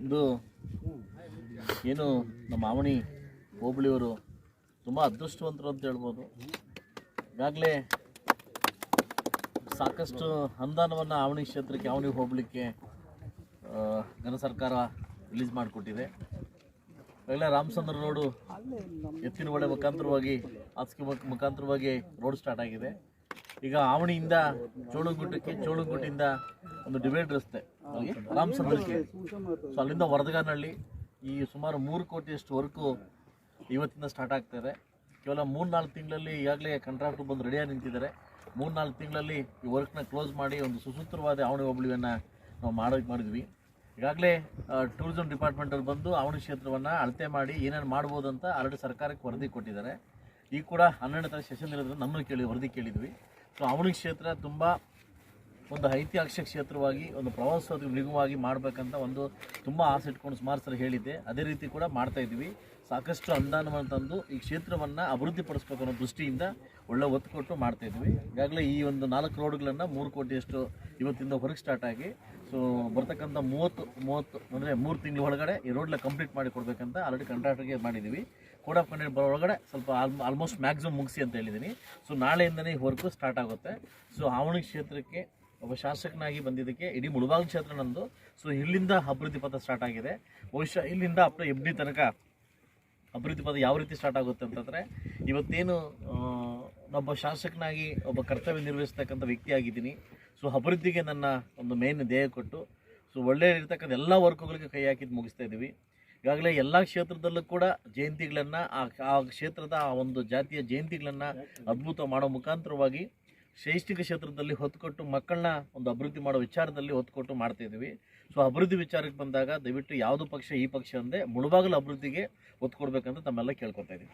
ಇದು ಏನು ನಮ್ಮ ಆವಣಿ ಹೋಬಳಿಯವರು ತುಂಬ ಅದೃಷ್ಟವಂತರು ಅಂತ ಹೇಳ್ಬೋದು. ಈಗಾಗಲೇ ಸಾಕಷ್ಟು ಅನುದಾನವನ್ನು ಆವಣಿ ಕ್ಷೇತ್ರಕ್ಕೆ ಆವಣಿ ಆ, ಘನ ಸರ್ಕಾರ ರಿಲೀಸ್ ಮಾಡಿಕೊಟ್ಟಿದೆ. ಈಗಲೇ ರಾಮಚಂದ್ರ ರೋಡು ಎತ್ತಿನ ಒಡೆ ಮುಖಾಂತರವಾಗಿ ಹಾಸಿಗೆ ಮುಖ ಮುಖಾಂತರವಾಗಿ ರೋಡ್ ಸ್ಟಾರ್ಟ್ ಆಗಿದೆ. ಈಗ ಆವಣಿಯಿಂದ ಚೋಳಗುಟ್ಟಕ್ಕೆ ಚೋಳಗುಟ್ಟಿಂದ ಒಂದು ಡಿವೈಡ್ ರಸ್ತೆ ರಾಮ್ ಸೊ ಅಲ್ಲಿಂದ ವರದಗಾನಹಳ್ಳಿ ಈ ಸುಮಾರು ಮೂರು ಕೋಟಿಯಷ್ಟು ವರ್ಕು ಇವತ್ತಿಂದ ಸ್ಟಾರ್ಟ್ ಆಗ್ತಾಯಿದೆ ಕೇವಲ ಮೂರು ನಾಲ್ಕು ತಿಂಗಳಲ್ಲಿ ಈಗಾಗಲೇ ಕಾಂಟ್ರಾಕ್ಟ್ರು ಬಂದು ರೆಡಿಯಾಗಿ ನಿಂತಿದ್ದಾರೆ. ಮೂರು ನಾಲ್ಕು ತಿಂಗಳಲ್ಲಿ ಈ ವರ್ಕ್ನ ಕ್ಲೋಸ್ ಮಾಡಿ ಒಂದು ಸುಸೂತ್ರವಾದ ಆವಣಿ ಹೋಬಳಿಯನ್ನು ನಾವು ಮಾಡೋಕ್ಕೆ ಮಾಡಿದ್ವಿ. ಈಗಾಗಲೇ ಟೂರಿಸಂ ಡಿಪಾರ್ಟ್ಮೆಂಟಲ್ಲಿ ಬಂದು ಆವಣಿ ಕ್ಷೇತ್ರವನ್ನು ಅಳತೆ ಮಾಡಿ ಏನೇನು ಮಾಡ್ಬೋದು ಅಂತ ಆಲ್ರೆಡಿ ಸರ್ಕಾರಕ್ಕೆ ವರದಿ ಕೊಟ್ಟಿದ್ದಾರೆ. ಈಗ ಕೂಡ ಹನ್ನೆರಡು ತಾರೀಕು ಸೆಷನ್ ಇರೋದ್ರಿಂದ ನಮ್ಮನ್ನು ಕೇಳಿ ವರದಿ ಕೇಳಿದ್ವಿ. ಸೊ ಆವಣಿ ಕ್ಷೇತ್ರ ತುಂಬ ಒಂದು ಐತಿಹಾಸಿಕ ಕ್ಷೇತ್ರವಾಗಿ, ಒಂದು ಪ್ರವಾಸೋದ್ಯಮ ನಿಗಮವಾಗಿ ಮಾಡಬೇಕಂತ ಒಂದು ತುಂಬ ಆಸೆ ಇಟ್ಕೊಂಡು ಸುಮಾರು ಸಲ ಹೇಳಿದ್ದೆ. ಅದೇ ರೀತಿ ಕೂಡ ಮಾಡ್ತಾ ಇದ್ವಿ ಸಾಕಷ್ಟು ಅನುದಾನವನ್ನು ತಂದು ಈ ಕ್ಷೇತ್ರವನ್ನು ಅಭಿವೃದ್ಧಿಪಡಿಸ್ಬೇಕು ಅನ್ನೋ ದೃಷ್ಟಿಯಿಂದ ಒಳ್ಳೆ ಒತ್ತು ಕೊಟ್ಟು ಮಾಡ್ತಾ ಇದ್ವಿ ಈಗಾಗಲೇ ಈ ಒಂದು ನಾಲ್ಕು ರೋಡ್ಗಳನ್ನು ಮೂರು ಕೋಟಿಯಷ್ಟು ಇವತ್ತಿಂದ ಹೊರಗೆ ಸ್ಟಾರ್ಟ್ ಆಗಿ ಸೊ ಬರ್ತಕ್ಕಂಥ ಮೂವತ್ತು ಮೂವತ್ತು, ಅಂದರೆ ಮೂರು ತಿಂಗಳ ಒಳಗಡೆ ಈ ರೋಡ್ನ ಕಂಪ್ಲೀಟ್ ಮಾಡಿ ಕೊಡಬೇಕಂತ ಆಲ್ರೆಡಿ ಕಂಟ್ರಾಕ್ಟರ್ಗೆ ಮಾಡಿದ್ದೀವಿ. ಕೋಡ್ ಆಫ್ ಕಂಡಕ್ಟ್ ಬರೋ ಒಳಗಡೆ ಸ್ವಲ್ಪ ಆಲ್ ಆಲ್ಮೋಸ್ಟ್ ಮ್ಯಾಕ್ಸಿಮಮ್ ಮುಗಿಸಿ ಅಂತ ಹೇಳಿದ್ದೀನಿ. ಸೊ ನಾಳೆಯಿಂದನೇ ಈ ವರ್ಕು ಸ್ಟಾರ್ಟ್ ಆಗುತ್ತೆ. ಸೊ ಆವಣಿ ಕ್ಷೇತ್ರಕ್ಕೆ ಒಬ್ಬ ಶಾಸಕನಾಗಿ ಬಂದಿದ್ದಕ್ಕೆ ಇಡೀ ಮುಳಬಾಗಿಲು ಕ್ಷೇತ್ರ ನಂದು ಸೊ ಇಲ್ಲಿಂದ ಅಭಿವೃದ್ಧಿ ಪಥ ಸ್ಟಾರ್ಟ್ ಆಗಿದೆ. ಬಹುಶಃ ಇಲ್ಲಿಂದ ಅಪ್ಪ ಎಫ್ ಡಿ ತನಕ ಅಭಿವೃದ್ಧಿ ಪದ ಯಾವ ರೀತಿ ಸ್ಟಾರ್ಟ್ ಆಗುತ್ತೆ ಅಂತಂದರೆ, ಇವತ್ತೇನು ಒಬ್ಬ ಶಾಸಕನಾಗಿ ಒಬ್ಬ ಕರ್ತವ್ಯ ನಿರ್ವಹಿಸ್ತಕ್ಕಂಥ ವ್ಯಕ್ತಿ ಆಗಿದ್ದೀನಿ. ಸೊ ಅಭಿವೃದ್ಧಿಗೆ ನನ್ನ ಒಂದು ಮೇನ್ ಧ್ಯೇಯ ಕೊಟ್ಟು ಸೊ ಒಳ್ಳೆ ಇರ್ತಕ್ಕಂಥ ಎಲ್ಲ ವರ್ಕುಗಳಿಗೆ ಕೈ ಹಾಕಿದ್ದು ಮುಗಿಸ್ತಾ ಇದ್ದೀವಿ ಈಗಾಗಲೇ ಎಲ್ಲ ಕ್ಷೇತ್ರದಲ್ಲೂ ಕೂಡ ಜಯಂತಿಗಳನ್ನು, ಆ ಆ ಕ್ಷೇತ್ರದ ಆ ಒಂದು ಜಾತಿಯ ಜಯಂತಿಗಳನ್ನು ಅದ್ಭುತ ಮಾಡೋ ಮುಖಾಂತರವಾಗಿ ಶೈಕ್ಷಣಿಕ ಕ್ಷೇತ್ರದಲ್ಲಿ ಹೊತ್ತುಕೊಟ್ಟು ಮಕ್ಕಳನ್ನ ಒಂದು ಅಭಿವೃದ್ಧಿ ಮಾಡೋ ವಿಚಾರದಲ್ಲಿ ಹೊತ್ತುಕೊಟ್ಟು ಮಾಡ್ತಾ ಇದ್ದೀವಿ. ಸೊ ಅಭಿವೃದ್ಧಿ ವಿಚಾರಕ್ಕೆ ಬಂದಾಗ ದಯವಿಟ್ಟು ಯಾವುದು ಪಕ್ಷ ಈ ಪಕ್ಷ ಅಂದೆ ಮುಳುಬಾಗಲು ಅಭಿವೃದ್ಧಿಗೆ ಒತ್ತು ಕೊಡಬೇಕಂತ ತಮ್ಮೆಲ್ಲ ಕೇಳ್ಕೊತಾ ಇದ್ದೀವಿ.